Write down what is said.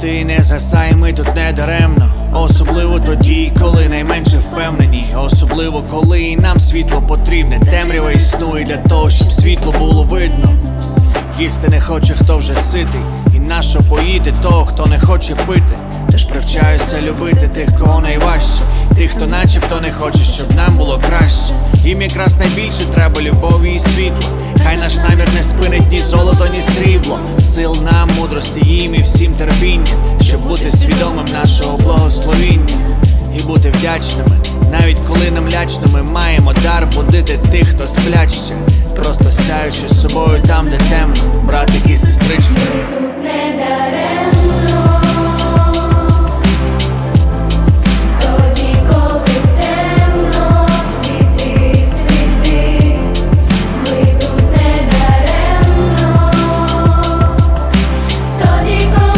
світи, не засай, ми тут не даремно. Особливо тоді, коли найменше впевнені, особливо коли нам світло потрібне. Темрява існує для того, щоб світло було видно. Їсти не хоче, хто вже ситий, і нащо поїти того, хто не хоче пити. Теж привчаюся любити тих, кого найважче, тих, хто начебто не хоче, щоб нам було краще. Їм якраз найбільше треба любові і світла. Хай наш намір не спинить ні золото, ні срібло. Сил нам, мудрості їм і всім терпіння, щоб бути свідомим нашого благословіння і бути вдячними, навіть коли нам лячно, ми маємо дар будити тих, хто сплять ще. Просто сяючи з собою там, де темно, братики,